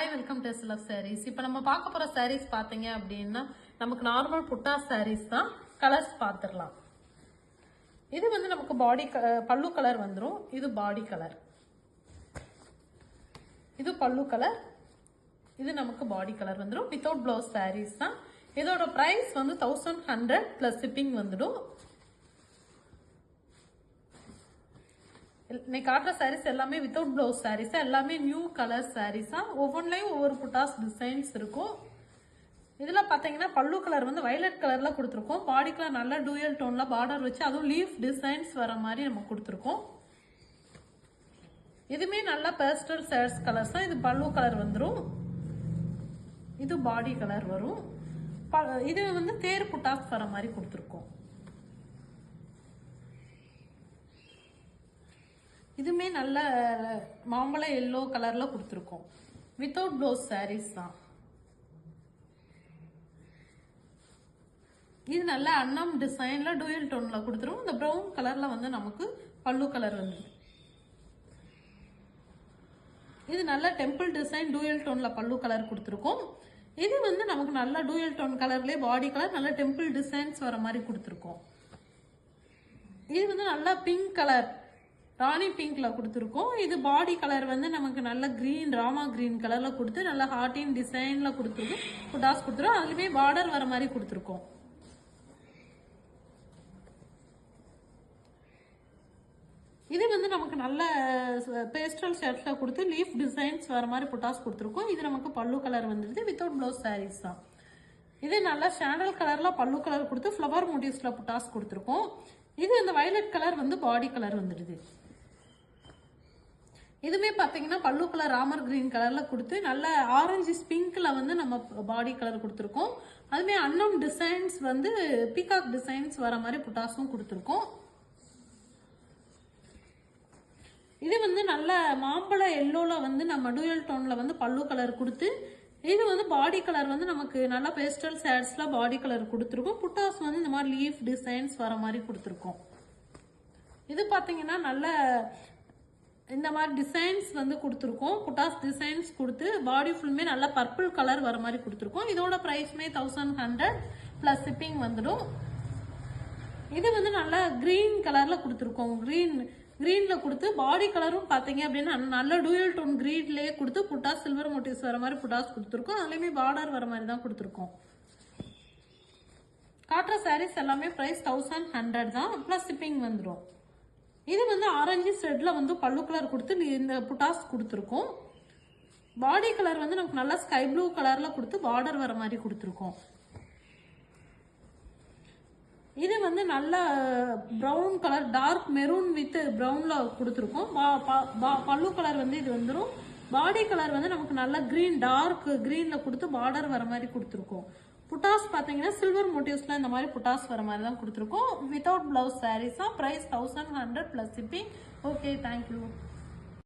Hi welcome to love sarees இப்போ நம்ம பார்க்க போகிற சாரீஸ் பார்த்தீங்க அப்படின்னா நமக்கு நார்மல் புட்டா சாரீஸ் தான். கலர்ஸ் பார்த்துடலாம். இது வந்து நமக்கு பாடி பல்லு கலர் வந்துடும் இது பாடி கலர் இது பல்லு கலர் இது நமக்கு பாடி கலர் வந்துடும் வித்தவுட் ப்ளவுஸ் சாரீஸ் தான். இதோட ப்ரைஸ் வந்து தௌசண்ட் ஹண்ட்ரட் ப்ளஸ் ஷிப்பிங் வந்துடும். இன்னைக்கு காட்டுற சாரீஸ் எல்லாமே வித்தவுட் பிளவுஸ் சாரீஸ் எல்லாமே நியூ கலர் சாரீஸா ஒவ்வொன்றிலையும் ஒவ்வொரு புட்டாஸ் டிசைன்ஸ் இருக்கும். இதில் பார்த்தீங்கன்னா பல்லு கலர் வந்து வயலட் கலரில் கொடுத்துருக்கோம். பாடி நல்ல டூயல் டோனில் பார்டர் வச்சு அதுவும் லீஃப் டிசைன்ஸ் வர மாதிரி நம்ம கொடுத்துருக்கோம். இதுவுமே நல்லா பேஸ்டல் சேர்ஸ் கலர்ஸ் தான் இது பல்லு கலர் வந்துடும் இது பாடி கலர் வரும். ப- இது வந்து தேர் புட்டாஸ் வர மாதிரி கொடுத்துருக்கோம். இதுவுமே நல்ல மாம்பழ எல்லோ கலர்ல கொடுத்துருக்கோம். வித்தவுட் ப்ளவுஸ் சாரீஸ் தான். இது நல்ல அன்னம் டிசைன்ல டூயல் டோன்ல கொடுத்துரும் இந்த ப்ரௌன் கலர்ல வந்து நமக்கு பல்லு கலர் வந்து இது நல்ல டெம்பிள் டிசைன் டூயல் டோன்ல பல்லு கலர் கொடுத்துருக்கோம். இது வந்து நமக்கு நல்ல டூயல் டோன் கலர்லேயே பாடி கலர் நல்ல டெம்பிள் டிசைன்ஸ் வர மாதிரி கொடுத்துருக்கோம். இது வந்து நல்லா பிங்க் கலர் ராணி பிங்க்ல கொடுத்துருக்கோம். இது பாடி கலர் வந்து நமக்கு நல்ல கிரீன் ராமா கிரீன் கலர்ல கொடுத்து நல்ல ஹார்டின் டிசைன்ல கொடுத்துருக்கோம் புட்டாஸ் கொடுத்துருக்கோம் அதுலயுமே பார்டர் வர மாதிரி கொடுத்துருக்கோம். இது வந்து நமக்கு நல்ல பேஸ்டல் ஷர்ட்ல கொடுத்து லீஃப் டிசைன்ஸ் வர மாதிரி புட்டாஸ் கொடுத்துருக்கோம். இது நமக்கு பல்லு கலர் வந்துடுது வித்தவுட் ப்ளவுஸ் சாரீஸ் தான். இது நல்லா சாண்டல் கலர்ல பல்லு கலர் கொடுத்து ஃப்ளவர் மோட்டிவ்ஸ்ல புட்டாஸ் கொடுத்துருக்கோம். இது இந்த வயலட் கலர் வந்து பாடி கலர் வந்துடுது. இதுவுமே பார்த்தீங்கன்னா பல்லு கலர் ராமர் கிரீன் கலரில் கொடுத்து நல்ல ஆரஞ்சு பிங்க்ல வந்து நம்ம பாடி கலர் கொடுத்துருக்கோம். அதுமே அன்னம் டிசைன்ஸ் வந்து பீகாக் டிசைன்ஸ் வர மாதிரி புட்டாஸும் கொடுத்துருக்கோம். இது வந்து நல்ல மாம்பழ எல்லோவில் வந்து நம்ம டூயல் டோனில் வந்து பல்லு கலர் கொடுத்து இது வந்து பாடி கலர் வந்து நமக்கு நல்ல பேஸ்டல் ஷேட்ஸ்ல பாடி கலர் கொடுத்துருக்கோம். புட்டாஸ் வந்து இந்த மாதிரி லீஃப் டிசைன்ஸ் வர மாதிரி கொடுத்துருக்கோம். இது பார்த்தீங்கன்னா நல்ல இந்த மாதிரி டிசைன்ஸ் வந்து கொடுத்துருக்கோம். புட்டாஸ் டிசைன்ஸ் கொடுத்து பாடி ஃபுல்லுமே நல்லா பர்பிள் கலர் வர மாதிரி கொடுத்துருக்கோம். இதோட ப்ரைஸ்மே தௌசண்ட் ஹண்ட்ரட் ப்ளஸ் ஷிப்பிங் வந்துடும். இது வந்து நல்லா க்ரீன் கலரில் கொடுத்துருக்கோம். க்ரீன் க்ரீனில் கொடுத்து பாடி கலரும் பார்த்தீங்க அப்படின்னா நல்ல டூயல் டோன் க்ரீன்லேயே கொடுத்து புட்டாஸ் சில்வர் மோட்டிவ்ஸ் வர மாதிரி புட்டாஸ் கொடுத்துருக்கோம். அதுலேயுமே பார்டர் வர மாதிரி தான் கொடுத்துருக்கோம். காட்டுற சாரீஸ் எல்லாமே ப்ரைஸ் தௌசண்ட் ஹண்ட்ரட் தான். ப்ளஸ் ஷிப்பிங் வந்துடும். இது வந்து ஆரஞ்சு ஸ்ரெட்ல வந்து பல்லு கலர் கொடுத்து இந்த புட்டாஸ் கொடுத்துருக்கோம். பாடி கலர் வந்து நமக்கு நல்லா ஸ்கை ப்ளூ கலர்ல கொடுத்து பார்டர் வர மாதிரி கொடுத்துருக்கோம். இது வந்து நல்ல brown colour dark maroon with ப்ரௌன்ல கொடுத்துருக்கோம். பா- பல்லு கலர் வந்து இது வந்துடும் பாடி கலர் வந்து நமக்கு நல்ல கிரீன் டார்க் கிரீன்ல கொடுத்து பார்டர் வர மாதிரி கொடுத்துருக்கோம். புட்டாஸ் பார்த்தீங்கன்னா சில்வர் மோட்டிவ்ஸ்ல இந்த மாதிரி புட்டாஸ் வர மாதிரி தான் கொடுத்துருக்கோம். Without blouse சாரீஸாக price thousand hundred plus shipping okay thank you